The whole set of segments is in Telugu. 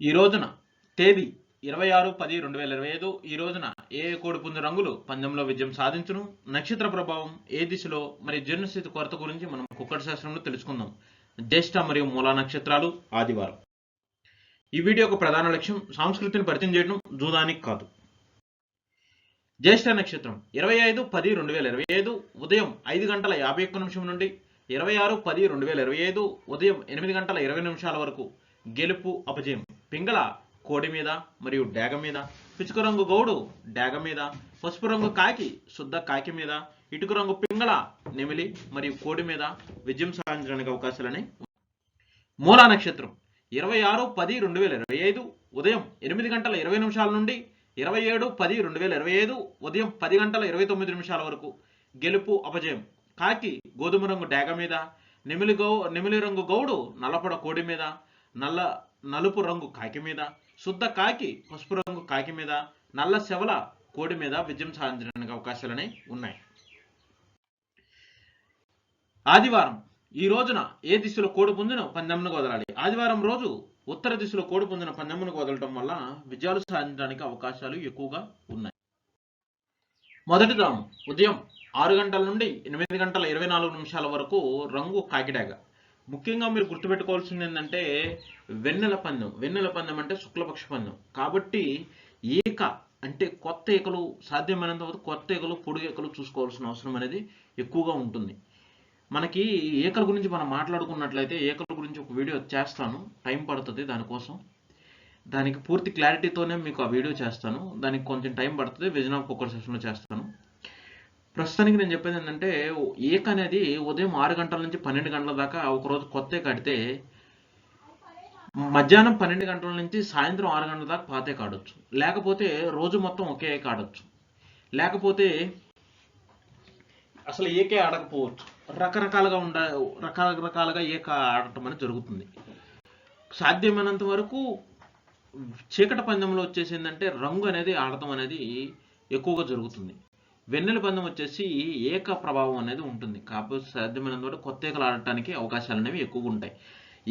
ఈ రోజున తేదీ ఇరవై ఆరు పది రెండు వేల ఇరవై ఐదు ఈ రోజున ఏ కోడి పుంజు రంగులు పందెంలో విజయం సాధించును? నక్షత్ర ప్రభావం ఏ దిశలో? మరి జీర్ణస్థితి కొరత గురించి మనం కుక్కటి శాస్త్రంలో తెలుసుకుందాం. జ్యేష్ఠ మరియు మూలా నక్షత్రాలు ఆదివారం. ఈ వీడియో యొక్క ప్రధాన లక్ష్యం సంస్కృతిని పరిచయం చేయడం జూదానికి కాదు. జ్యేష్ఠ నక్షత్రం ఇరవై ఐదు పది రెండు వేల ఇరవై ఐదు ఉదయం ఐదు గంటల యాభై ఒక్క నిమిషం నుండి ఇరవై ఆరు పది రెండు వేల ఇరవై ఐదు ఉదయం ఎనిమిది గంటల ఇరవై నిమిషాల వరకు గెలుపు అపజయం. పింగళ కోడి మీద మరియు డేగ మీద. పిచుకు రంగు గౌడు డేగ మీద. పసుపు రంగు కాకి శుద్ధ కాకి మీద. ఇటుకు రంగు పింగళ నెమిలి మరియు కోడి మీద. విజయం సాధించడానికి అవకాశాలని మూలా నక్షత్రం. ఇరవై ఆరు పది రెండు వేల ఇరవై ఐదు ఉదయం ఎనిమిది గంటల ఇరవై నిమిషాల నుండి ఇరవై ఏడు పది రెండు వేల ఇరవై ఐదు ఉదయం పది గంటల ఇరవై తొమ్మిది నిమిషాల వరకు. గెలుపు అపజయం. కాకి గోధుమ రంగు డేగ మీద. నెమిలి గౌ నెమిలి రంగు గౌడు నల్లపొడ కోడి మీద. నల్ల నలుపు రంగు కాకి మీద శుద్ధ కాకి పసుపు రంగు కాకి మీద నల్ల శవల కోడి మీద విజయం సాధించడానికి అవకాశాలనే ఉన్నాయి. ఆదివారం ఈ రోజున ఏ దిశలో కోడి పుంజును పందెంను వదలాలి? ఆదివారం రోజు ఉత్తర దిశలో కోడి పుంజున పందెంను వదలటం వల్ల విజయాలు సాధించడానికి అవకాశాలు ఎక్కువగా ఉన్నాయి. మొదటి దాము ఉదయం ఆరు గంటల నుండి ఎనిమిది గంటల ఇరవై నాలుగు నిమిషాల వరకు రంగు కాకిడాగ ముఖ్యంగా మీరు గుర్తుపెట్టుకోవాల్సింది ఏంటంటే వెన్నెల పందెం. వెన్నెల పందెం అంటే శుక్లపక్ష పందెం. కాబట్టి ఏక అంటే కొత్త ఏకలు సాధ్యమైనంత వరకు కొత్త ఏకలు పొడి ఏకలు చూసుకోవాల్సిన అవసరం అనేది ఎక్కువగా ఉంటుంది. మనకి ఏకల గురించి మనం మాట్లాడుకున్నట్లయితే ఏకల గురించి ఒక వీడియో చేస్తాను. టైం పడుతుంది దానికోసం. దానికి పూర్తి క్లారిటీతోనే మీకు ఆ వీడియో చేస్తాను. దానికి కొంచెం టైం పడుతుంది. విజన్ ఆఫ్ కుక్కర్ సెషన్లో చేస్తాను. ప్రస్తుతానికి నేను చెప్పేది ఏంటంటే ఏక అనేది ఉదయం ఆరు గంటల నుంచి పన్నెండు గంటల దాకా ఒకరోజు కొత్త కడితే మధ్యాహ్నం పన్నెండు గంటల నుంచి సాయంత్రం ఆరు గంటల దాకా పాతే కాడొచ్చు. లేకపోతే రోజు మొత్తం ఒకే ఏక ఆడొచ్చు లేకపోతే అసలు ఏకే ఆడకపోవచ్చు. రకరకాలుగా ఉండ రకరకాలుగా ఏక ఆడటం అనేది జరుగుతుంది. సాధ్యమైనంత వరకు చీకటి పందెంలో వచ్చేసి ఏంటంటే రంగు అనేది ఆడటం అనేది ఎక్కువగా జరుగుతుంది. వెన్నెల బంధం వచ్చేసి ఏక ప్రభావం అనేది ఉంటుంది. కాకపోతే సాధ్యమైనంత వరకు కొత్త ఏకలు ఆడటానికి అవకాశాలు అనేవి ఎక్కువగా ఉంటాయి.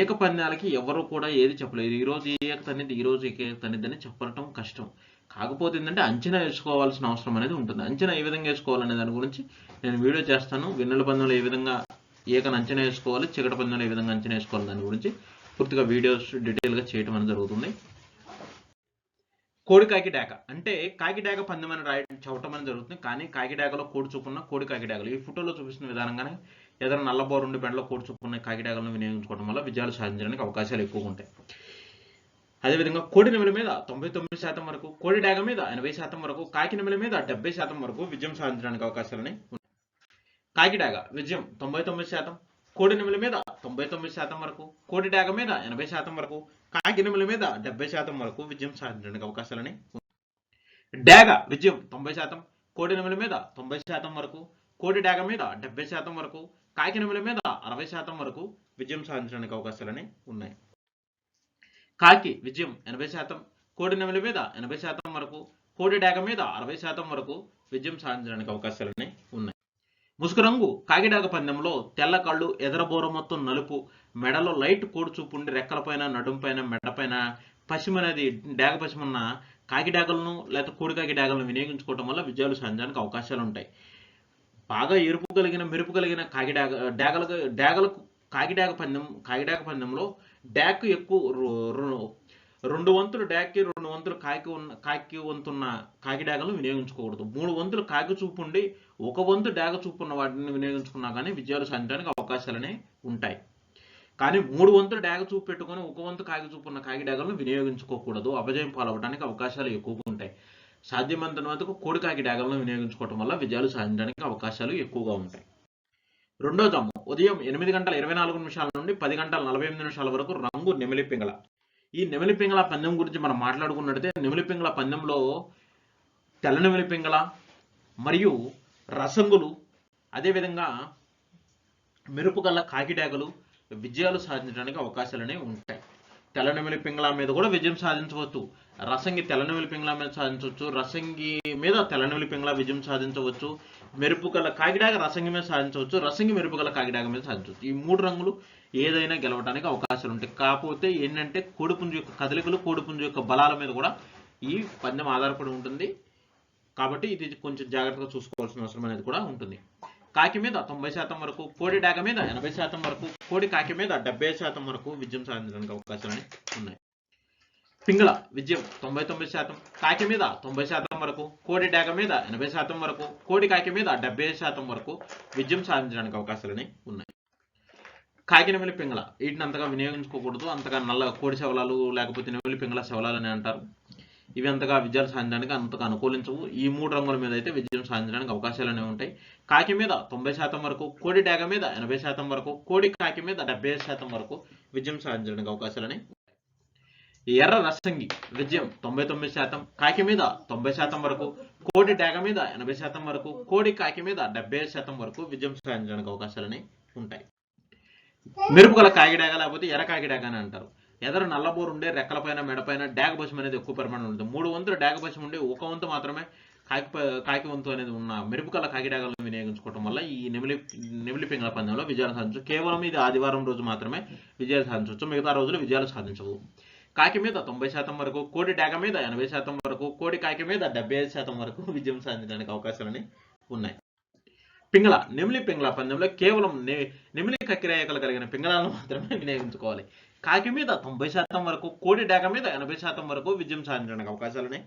ఏక పందాలకి ఎవరు కూడా ఏది చెప్పలేదు. ఈరోజు రోజు ఈ ఏక తనిది ఈ రోజు ఏక తనిది అని చెప్పడం కష్టం. కాకపోతే ఏంటంటే అంచనా వేసుకోవాల్సిన అవసరం అనేది ఉంటుంది. అంచనా ఏ విధంగా వేసుకోవాలనే దాని గురించి నేను వీడియో చేస్తాను. వెన్నెల పందెంలో ఏ విధంగా ఏకను అంచనా వేసుకోవాలి చీకటి పందంలో ఏ విధంగా అంచనా వేసుకోవాలి దాని గురించి పూర్తిగా వీడియోస్ డీటెయిల్గా చేయడం అనేది జరుగుతుంది. కోడి కాకిడాక అంటే కాకి డేక పందెం అని రాయడం చవటం అని జరుగుతుంది. కానీ కాకి కోడి చూపున్న కోడి కాకిడాకలు ఈ ఫోటోలో చూపిస్తున్న విధానంగానే ఏదైనా నల్లబోరుండి బెండలో కోడి చూపున్న కాకి డేకలను వినియోగించుకోవడం వల్ల విజయాలు సాధించడానికి అవకాశాలు ఎక్కువగా ఉంటాయి. అదేవిధంగా కోడి నెమలి మీద తొంభై తొమ్మిది శాతం వరకు కోడి డాగ మీద ఎనభై శాతం వరకు కాకి నెమలి మీద డెబ్బై శాతం వరకు విజయం సాధించడానికి అవకాశాలని ఉన్నాయి. కాకి డాగ విజయం తొంభై తొమ్మిది శాతం కోడి నెమలి మీద తొంభై తొమ్మిది శాతం వరకు కోడి డాగ మీద ఎనభై శాతం వరకు కాకి మీద డెబ్బై శాతం వరకు విజయం సాధించడానికి అవకాశాలని ఉన్నాయి డాగ విజయం తొంభై శాతం కోడి మీద తొంభై శాతం వరకు కోడి డాగ మీద డెబ్బై శాతం వరకు కాకి మీద అరవై శాతం వరకు విజయం సాధించడానికి అవకాశాలని ఉన్నాయి. కాకి విజయం ఎనభై శాతం కోడి మీద ఎనభై శాతం వరకు కోడి డాగ మీద అరవై శాతం వరకు విజయం సాధించడానికి అవకాశాలని ఉన్నాయి. ముసుగురంగు కాకిడాగ పందెంలో తెల్ల కళ్ళు ఎదరబోర మొత్తం నలుపు మెడలో లైట్ కోడుచూపుండి రెక్కలపైన నడుంపైన మెడపైన పశ్చిమనేది డాగ పశ్చిమన్న కాకిడాగలను లేదా కోడి కాకి డాగలను వినియోగించుకోవడం వల్ల విజయాలు సాధించడానికి అవకాశాలు ఉంటాయి. బాగా ఎరుపు కలిగిన మెరుపు కలిగిన కాకిడాగ డాగలకు డాగలకు కాకిడాగ పందెం కాకిడాగ పందెంలో డాక్ ఎక్కువ రెండు వంతులు డాక్కి రెండు వంతులు కాకి ఉన్న కాకి వంతున్న కాకి డాగలను వినియోగించుకోకూడదు. మూడు వంతులు కాకి చూపు ఉండి ఒక వంతు డాగ చూపు ఉన్న వాటిని వినియోగించుకున్నా కానీ విజయాలు సాధించడానికి అవకాశాలనే ఉంటాయి. కానీ మూడు వంతులు డాగ చూపు పెట్టుకొని ఒక వంతు కాకి చూపు ఉన్న కాకి డాగలను వినియోగించుకోకూడదు. అపజయం పాలవడానికి అవకాశాలు ఎక్కువగా ఉంటాయి. సాధ్యమైనంత వరకు కోడి కాకి డాగలను వినియోగించుకోవడం వల్ల విజయాలు సాధించడానికి అవకాశాలు ఎక్కువగా ఉంటాయి. రెండో జాము ఉదయం ఎనిమిది గంటల ఇరవై నాలుగు నిమిషాల నుండి పది గంటల నలభై ఎనిమిది నిమిషాల వరకు రంగు నెమిలి పింగళ. ఈ నెమిలి పింగళ పందెం గురించి మనం మాట్లాడుకున్నట్టయితే నెమిలి పింగళ పందెంలో తెల్ల నెమిలి పింగళ మరియు రసంగులు అదేవిధంగా మెరుపు గల్ల కాకిడాగలు విజయాలు సాధించడానికి అవకాశాలు అనేవి ఉంటాయి. తెల్లనెమిలి పింగళ మీద కూడా విజయం సాధించవచ్చు. రసంగి తెల్లనెమిలి పింగళ మీద సాధించవచ్చు. రసంగి మీద తెల్లనెమిలి పింగళ విజయం సాధించవచ్చు. మెరుపు గల కాకిడాగ రసంగి మీద సాధించవచ్చు. రసంగి మెరుపు గల కాకిడాగ మీద సాధించవచ్చు. ఈ మూడు రంగులు ఏదైనా గెలవడానికి అవకాశాలు ఉంటాయి. కాకపోతే ఏంటంటే కోడిపుంజు యొక్క కదలికలు కోడిపుంజు యొక్క బలాల మీద కూడా ఈ పందెం ఆధారపడి ఉంటుంది. కాబట్టి ఇది కొంచెం జాగ్రత్తగా చూసుకోవాల్సిన అవసరం అనేది కూడా ఉంటుంది. కాకి మీద తొంభై శాతం వరకు కోడి డాగ మీద ఎనభై శాతం వరకు కోడి కాకి మీద డెబ్బై శాతం వరకు విజయం సాధించడానికి అవకాశాలు ఉన్నాయి. పింగళ విజయం తొంభై తొమ్మిది శాతం కాకి మీద తొంభై శాతం వరకు కోడి డాగ మీద ఎనభై శాతం వరకు కోడి కాకి మీద డెబ్బై శాతం వరకు విజయం సాధించడానికి అవకాశాలని ఉన్నాయి. కాకి నెమిలి పింగళ. వీటిని అంతగా వినియోగించుకోకూడదు. అంతగా నల్ల కోడి శవలాలు లేకపోతే నెమిలి పింగళ శవలాలు అని అంటారు. ఇవి అంతగా విజయాలు సాధించడానికి అంతగా అనుకూలించవు. ఈ మూడు రంగుల మీద అయితే విజయం సాధించడానికి అవకాశాలు అనేవి ఉంటాయి. కాకి మీద తొంభై శాతం వరకు కోడి డాగ మీద ఎనభై శాతం వరకు కోడి కాకి మీద డెబ్బై శాతం వరకు విజయం సాధించడానికి అవకాశాలని ఎర్ర రసంగి విజయం తొంభై తొమ్మిది శాతం కాకి మీద తొంభై శాతం వరకు కోడి డాగ మీద ఎనభై శాతం వరకు కోడి కాకి మీద డెబ్బై శాతం వరకు విజయం సాధించడానికి అవకాశాలని ఉంటాయి. మెరుపుగల కాగిడాగ లేకపోతే ఎర్ర కాగిడాగ అని అంటారు. ఎదరు నల్లబోరు ఉండే రెక్కలపైన మెడపైన డాగ పశం అనేది ఎక్కువ పరిమాణం ఉంటుంది. మూడు వంతులు డాగ పశం ఉండే ఒక వంతు మాత్రమే కాకి కాకి వంతు అనేది ఉన్న మెరుపుకల కాకిడాగలను వినియోగించుకోవడం వల్ల ఈ నెమిలి నెమిలి పింగళ పందెంలో విజయాలు సాధించవచ్చు. కేవలం ఇది ఆదివారం రోజు మాత్రమే విజయాలు సాధించవచ్చు. మిగతా రోజులు విజయాలు సాధించవు. కాకి మీద తొంభై శాతం వరకు కోడి డాగ మీద ఎనభై శాతం వరకు కోడి కాకి మీద డెబ్బై ఐదు శాతం వరకు విజయం సాధించడానికి అవకాశాలని ఉన్నాయి. పింగళ నెమిలి పింగళ పందెంలో కేవలం నె- నెమిలి కక్కిరేయకలు కలిగిన పింగళాలను మాత్రమే వినియోగించుకోవాలి. కాకి మీద తొంభై శాతం వరకు కోడి డేగ మీద ఎనభై శాతం వరకు విజయం సాధించడానికి అవకాశాలున్నాయి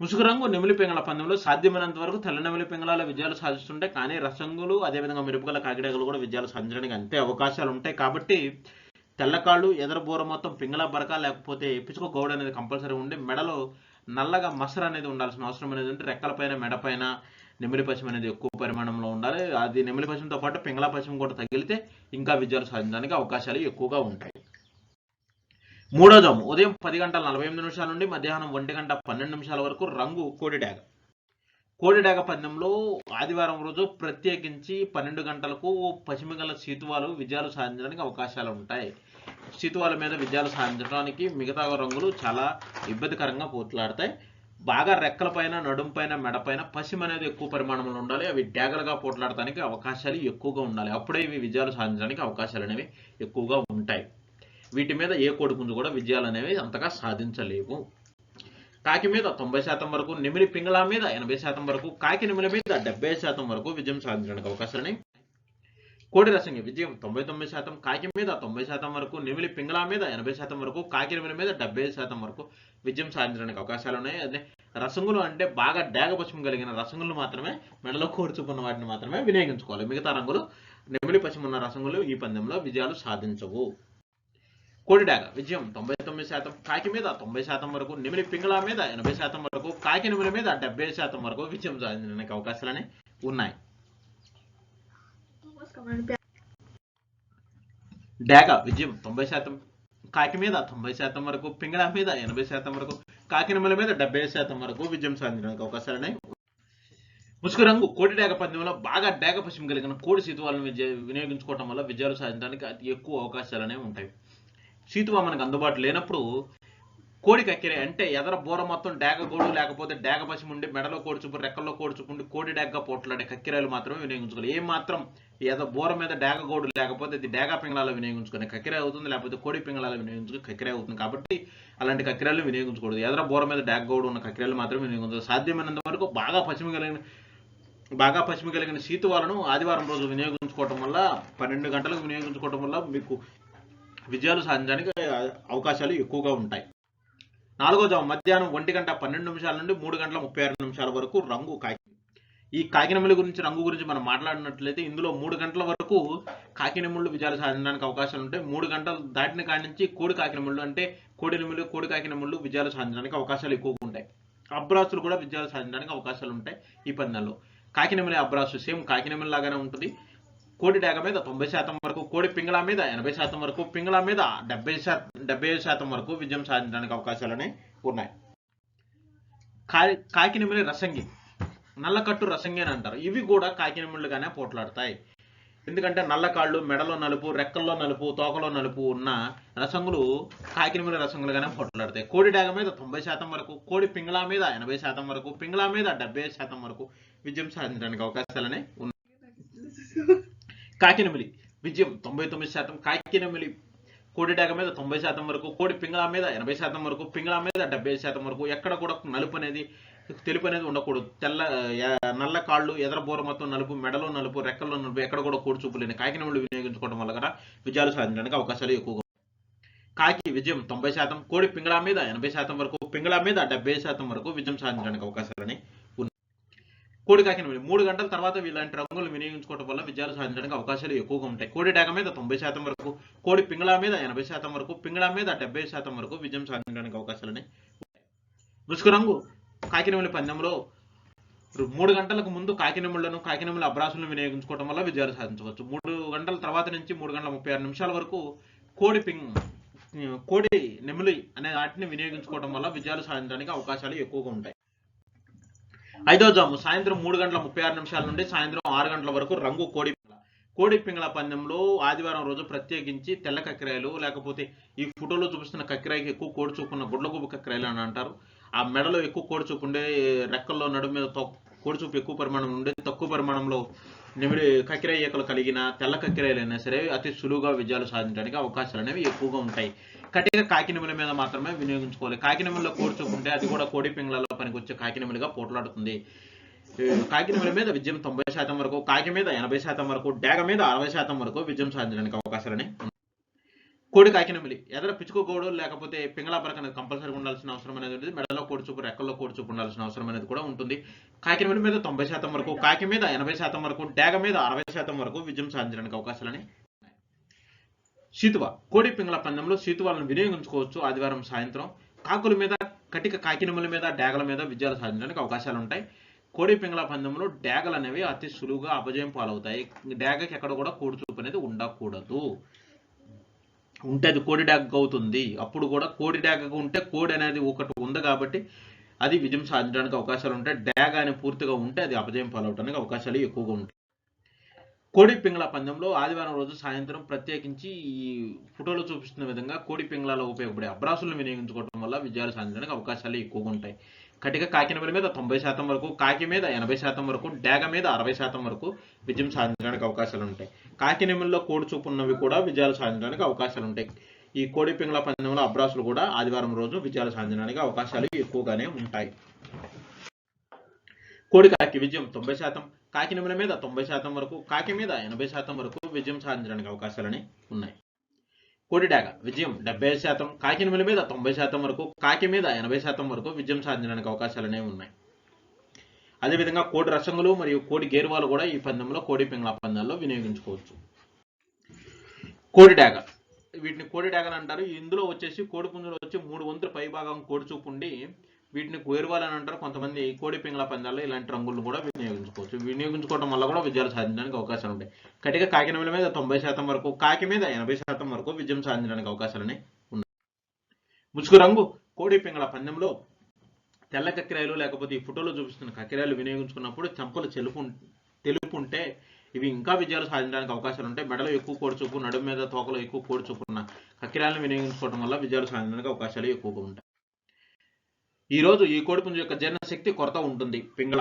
ముసుగు రంగు నెమిలి పింగళ పందెంలో సాధ్యమైనంత వరకు తెల్ల నెమిలి పింగళాల విజయాలు సాధిస్తుంటే కానీ రసంగులు అదేవిధంగా మెరుపుగల కాకిడేగలు కూడా విజయాలు సాధించడానికి అంతే అవకాశాలు ఉంటాయి. కాబట్టి తెల్లకాళ్ళు ఎదరబూర మొత్తం పింగళ బరక లేకపోతే పిచుక గౌడ అనేది కంపల్సరీ ఉండి మెడలో నల్లగా మసర అనేది ఉండాల్సిన అవసరం అనేది ఉంటే రెక్కలపైన మెడపైన నెమిలి పశ్చిమ అనేది ఎక్కువ పరిమాణంలో ఉండాలి. అది నెమిలి పశ్చిమతో పాటు పింగళ పశ్చిమ కూడా తగిలితే ఇంకా విజయాలు సాధించడానికి అవకాశాలు ఎక్కువగా ఉంటాయి. మూడో జాము ఉదయం పది గంటల నలభై ఎనిమిది నిమిషాల నుండి మధ్యాహ్నం ఒంటి గంట పన్నెండు నిమిషాల వరకు రంగు కోడి డాగ కోడి డాగ పందెంలో ఆదివారం రోజు ప్రత్యేకించి పన్నెండు గంటలకు పశ్చిమగల సీతువాలు విజయాలు సాధించడానికి అవకాశాలు ఉంటాయి. సీతువాల మీద విజయాలు సాధించడానికి మిగతా రంగులు చాలా ఇబ్బందికరంగా పోట్లాడతాయి. బాగా రెక్కలపైన నడుంపైన మెడపైన పశ్చిమ అనేది ఎక్కువ పరిమాణంలో ఉండాలి. అవి డ్యాగలుగా పోట్లాడటానికి అవకాశాలు ఎక్కువగా ఉండాలి. అప్పుడే ఇవి విజయాలు సాధించడానికి అవకాశాలు అనేవి ఎక్కువగా ఉంటాయి. వీటి మీద ఏ కోడిపుంజు కూడా విజయాలు అనేవి అంతగా సాధించలేవు. కాకి మీద తొంభై శాతం వరకు నిమిలి పింగళ మీద ఎనభై శాతం వరకు కాకి నెమిలి మీద డెబ్బై శాతం వరకు విజయం సాధించడానికి అవకాశాలని కోడి రసంగి విజయం తొంభై తొమ్మిది శాతం కాకి మీద తొంభై శాతం వరకు నిమిలి పింగళ మీద ఎనభై శాతం వరకు కాకి నెమిలి మీద డెబ్బై శాతం వరకు విజయం సాధించడానికి అవకాశాలు ఉన్నాయి. అదే రసంగులు అంటే బాగా డాగ పశ్చిమ కలిగిన రసంగులు మాత్రమే మెడలో కోర్చుకున్న వాటిని మాత్రమే వినియోగించుకోవాలి. మిగతా రంగులు నెమిలి పశ్చిమ ఉన్న రసంగులు ఈ పందెంలో విజయాలు సాధించవు. కోడిడాగ విజయం తొంభై తొమ్మిది శాతం కాకి మీద తొంభై శాతం వరకు నెమిలి పింగళ మీద ఎనభై శాతం వరకు కాకి నెమిలి మీద డెబ్బై శాతం వరకు విజయం సాధించడానికి అవకాశాలని ఉన్నాయి. డాగ విజయం తొంభై శాతం కాకి మీద తొంభై శాతం వరకు పింగళ మీద ఎనభై శాతం వరకు కాకినమల మీద డెబ్బై శాతం వరకు విజయం సాధించడానికి అవకాశాలున్నాయి ముసుగు రంగు కోడి డేగ పందెంలో బాగా డేగ పశ్చిమ కలిగిన కోడి సీతువాలను విజయ వినియోగించుకోవటం వల్ల విజయాలు సాధించడానికి అతి ఎక్కువ అవకాశాలనే ఉంటాయి. సీతువా మనకు అందుబాటులో లేనప్పుడు కోడి కక్కిరే అంటే ఎదర బోర మొత్తం డాగ గోడు లేకపోతే డాగ పశ్చిమ ఉండి మెడలో కోడుచుపు రెక్కల్లో కోడి కోడి డాగగా పోట్లాడే కక్కిరాలు మాత్రమే వినియోగించుకోవాలి. ఏ మాత్రం ఏదో బోర మీద డాగ గోడు లేకపోతే ఇది డాగా పింగళాలు వినియోగించుకునే కక్కిరే అవుతుంది లేకపోతే కోడి పింగళాలు వినియోగించుకుని కక్కిరే అవుతుంది కాబట్టి అలాంటి కక్కిరాలు వినియోగించకూడదు. ఎదర బోర మీద డాగ గోడు ఉన్న కక్కిరాలు మాత్రమే వినియోగించాలి సాధ్యమైనంత వరకు బాగా పశ్చిమ కలిగిన బాగా పశ్చిమ కలిగిన సీతువాలను ఆదివారం రోజు వినియోగించుకోవటం వల్ల పన్నెండు గంటలకు వినియోగించుకోవటం వల్ల మీకు విజయాలు సాధించడానికి అవకాశాలు ఎక్కువగా ఉంటాయి. నాలుగో జామ మధ్యాహ్నం ఒంటి గంట పన్నెండు నిమిషాల నుండి మూడు గంటల ముప్పై ఆరు నిమిషాల వరకు రంగు కాకి ఈ కాకినెమ్మల గురించి రంగు గురించి మనం మాట్లాడినట్లయితే ఇందులో మూడు గంటల వరకు కాకినెమ్ముళ్ళు విజయాలు సాధించడానికి అవకాశాలు ఉంటాయి. మూడు గంటలు దాటిన కాడి నుంచి కోడి కాకినెమ్ముళ్ళు అంటే కోడి నెమ్ములు కోడి కాకినెమ్ముళ్ళు విజయాలు సాధించడానికి అవకాశాలు ఎక్కువగా ఉంటాయి. అబ్రాసులు కూడా విజయాలు సాధించడానికి అవకాశాలు ఉంటాయి ఈ పందాల్లో కాకినెమ్మలి అబ్రాసు. సేమ్ కాకినెమ్మలి లాగానే ఉంటుంది. కోడి డాగ మీద తొంభై శాతం వరకు కోడి పింగళ మీద ఎనభై శాతం వరకు పింగళ మీద డెబ్బై శాతం డెబ్బై శాతం వరకు విజయం సాధించడానికి అవకాశాలని ఉన్నాయి. కా కాకినెమిలి రసంగి నల్లకట్టు రసంగి అని అంటారు. ఇవి కూడా కాకినిమిళ్ళుగానే పోట్లాడతాయి. ఎందుకంటే నల్ల కాళ్ళు మెడలో నలుపు రెక్కల్లో నలుపు తోకలో నలుపు ఉన్న రసంగులు కాకినెమిలి రసంగులుగానే పోట్లాడతాయి. కోడి డాగ మీద తొంభై శాతం వరకు కోడి పింగళ మీద ఎనభై శాతం వరకు పింగళ మీద డెబ్బై శాతం వరకు విజయం సాధించడానికి అవకాశాలనే ఉన్నాయి. కాకినమిలి. విజయం తొంభై తొమ్మిది శాతం కాకినమిలి. కోడి డాగ మీద తొంభై శాతం వరకు కోడి పింగళ మీద ఎనభై శాతం వరకు పింగళ మీద డెబ్బై శాతం వరకు ఎక్కడ కూడా నలుపు అనేది తెలుపు అనేది ఉండకూడదు. తెల్ల ఎ- నల్ల కాళ్ళు ఎదరబోర మొత్తం నలుపు మెడలో నలుపు రెక్కల్లో నలుపు ఎక్కడ కూడా కోడి చూపు లేని కాకినములు వినియోగించుకోవడం వల్ల కూడా విజయాలు సాధించడానికి అవకాశాలు ఎక్కువగా కాకి విజయం తొంభై శాతం కోడి పింగళ మీద ఎనభై శాతం వరకు పింగళ మీద డెబ్బై శాతం వరకు విజయం సాధించడానికి అవకాశాలని కోడి కాకిన మూడు గంటల తర్వాత ఇలాంటి రంగులు వినియోగించుకోవడం వల్ల విజయాలు సాధించడానికి అవకాశాలు ఎక్కువగా ఉంటాయి. కోడి డాగ మీద తొంభై శాతం వరకు కోడి పింగళ మీద ఎనభై శాతం వరకు పింగళ మీద డెబ్బై శాతం వరకు విజయం సాధించడానికి అవకాశాలని ఉంటాయి. ముసుగు రంగు కాకినమిలి పందెంలో మూడు గంటలకు ముందు కాకినెముళ్ళను కాకినెముల అబ్రాసులను వినియోగించుకోవడం వల్ల విజయాలు సాధించవచ్చు. మూడు గంటల తర్వాత నుంచి మూడు గంటల ముప్పై ఆరు నిమిషాల వరకు కోడి పింగ్ కోడి నెమిలి అనే వాటిని వినియోగించుకోవడం వల్ల విజయాలు సాధించడానికి అవకాశాలు ఎక్కువగా ఉంటాయి. ఐదో జాము సాయంత్రం మూడు గంటల ముప్పై ఆరు నిమిషాల నుండి సాయంత్రం ఆరు గంటల వరకు రంగు కోడి పింగళ. కోడి పింగళ పందెంలో ఆదివారం రోజు ప్రత్యేకించి తెల్ల కక్కిరాయలు లేకపోతే ఈ ఫోటోలో చూపిస్తున్న కక్కిరాయికి ఎక్కువ కోడి చూపున్న గుడ్లగూబ కక్కిరాయలు అని అంటారు. ఆ మెడలో ఎక్కువ కోడి చూపు ఉండే రెక్కల్లో నడుము మీద కోడి చూపు ఎక్కువ పరిమాణం ఉండే తక్కువ పరిమాణంలో నిమిడి కక్కిరాయి ఈకలు కలిగిన తెల్ల కక్కిరాయలు అయినా సరే అతి సులువుగా విజయాలు సాధించడానికి అవకాశాలు అనేవి ఎక్కువగా ఉంటాయి. కటిక కాకినిముల మీద మాత్రమే వినియోగించుకోవాలి. కాకినిములలో కోడి ఉంటే అది కూడా కోడి పింగళలో పనికొచ్చే కాకినిములుగా పోట్లాడుతుంది. కాకినిముల మీద విజయం తొంభై శాతం వరకు కాకి మీద ఎనభై శాతం వరకు డేగ మీద అరవై శాతం వరకు విజయం సాధించడానికి అవకాశాలని కోడి కాకినమిలి ఎదర పిచ్చుకోగోడు లేకపోతే పింగళా పరక అనేది కంపల్సరీ ఉండాల్సిన అవసరం అనేది ఉంటుంది మెడలో కోడి చూపు రెక్కల్లో కోడి చూపు ఉండాల్సిన అవసరం అనేది కూడా ఉంటుంది. కాకినమిలి మీద తొంభై శాతం వరకు కాకి మీద ఎనభై శాతం వరకు డాగ మీద అరవై శాతం వరకు విజయం సాధించడానికి అవకాశాలని సీతువ. కోడి పింగళ పందెంలో సీతువాలను వినియోగించుకోవచ్చు ఆదివారం సాయంత్రం. కాకుల మీద కటిక కాకినముల మీద డాగల మీద విజయాలు సాధించడానికి అవకాశాలు ఉంటాయి. కోడి పింగళ పందెంలో డాగలు అనేవి అతి సులువుగా అపజయం పాలవుతాయి. డాగకి ఎక్కడ కూడా కోడి చూపు అనేది ఉండకూడదు. ఉంటే అది కోడి డాగ్ అవుతుంది. అప్పుడు కూడా కోడి డాగ్ ఉంటే కోడి అనేది ఒకటి ఉంది కాబట్టి అది విజయం సాధించడానికి అవకాశాలు ఉంటాయి. డాగ్ అని పూర్తిగా ఉంటే అది అపజయం పాలవడానికి అవకాశాలు ఎక్కువగా ఉంటాయి. కోడి పింగళ పందెంలో ఆదివారం రోజు సాయంత్రం ప్రత్యేకించి ఈ ఫోటోలో చూపిస్తున్న విధంగా కోడి పింగళాలో ఉపయోగపడే అబ్రాసులను వినియోగించుకోవడం వల్ల విజయాలు సాధించడానికి అవకాశాలు ఎక్కువగా ఉంటాయి. కటిక కాకినబలి మీద తొంభై శాతం వరకు కాకి మీద ఎనభై శాతం వరకు డేగ మీద అరవై శాతం వరకు విజయం సాధించడానికి అవకాశాలు ఉంటాయి. కాకినెమిల్లో కోడి చూపు ఉన్నవి కూడా విజయాలు సాధించడానికి అవకాశాలు ఉంటాయి. ఈ కోడి పింగళ పందెంలో అబ్రాసులు కూడా ఆదివారం రోజు విజయాలు సాధించడానికి అవకాశాలు ఎక్కువగానే ఉంటాయి. కోడి కాకి విజయం తొంభై శాతం కాకినెముల మీద తొంభై శాతం వరకు కాకి మీద ఎనభై శాతం వరకు విజయం సాధించడానికి అవకాశాలని ఉన్నాయి. కోడిడాగ. విజయం డెబ్బై శాతం. కాకినెముల మీద తొంభై శాతం వరకు కాకి మీద ఎనభై శాతం వరకు విజయం సాధించడానికి అవకాశాలనే ఉన్నాయి. అదేవిధంగా కోడి రసంగులు మరియు కోడి గేరువాలు కూడా ఈ పందెంలో కోడి పింగళ పందాల్లో వినియోగించుకోవచ్చు. కోడి డాగ వీటిని కోడి డాగలు అంటారు. ఇందులో వచ్చేసి కోడి పుంజులు వచ్చి మూడు వంతుల పై భాగం కోడి చూపు ఉండి వీటిని గేరువాలు అంటారు. కొంతమంది కోడి పింగళ పందాల్లో ఇలాంటి రంగులు కూడా వినియోగించుకోవచ్చు. వినియోగించుకోవడం వల్ల కూడా విజయాలు సాధించడానికి అవకాశాలు ఉంటాయి. కటిక కాకినెముల మీద తొంభై శాతం వరకు కాకి మీద ఎనభై శాతం వరకు విజయం సాధించడానికి అవకాశాలని ఉన్నాయి. ముసుగు రంగు కోడి పింగళ పందెంలో తెల్ల కక్కిరాయలు లేకపోతే ఈ ఫోటోలో చూపిస్తున్న కక్కిరాయలు వినియోగించుకున్నప్పుడు చెంపలు చెలుపు తెలుపు ఉంటే ఇవి ఇంకా విజయాలు సాధించడానికి అవకాశాలు ఉంటాయి. మెడలో ఎక్కువ కోడి చూపు నడుము మీద తోకలో ఎక్కువ కోడి ఉన్న కక్కిరాయలను వినియోగించుకోవడం వల్ల విజయాలు సాధించడానికి అవకాశాలు ఎక్కువగా ఉంటాయి. ఈ రోజు ఈ కోడిపుంజు యొక్క జీర్ణశక్తి కొరత ఉంటుంది పింగళ.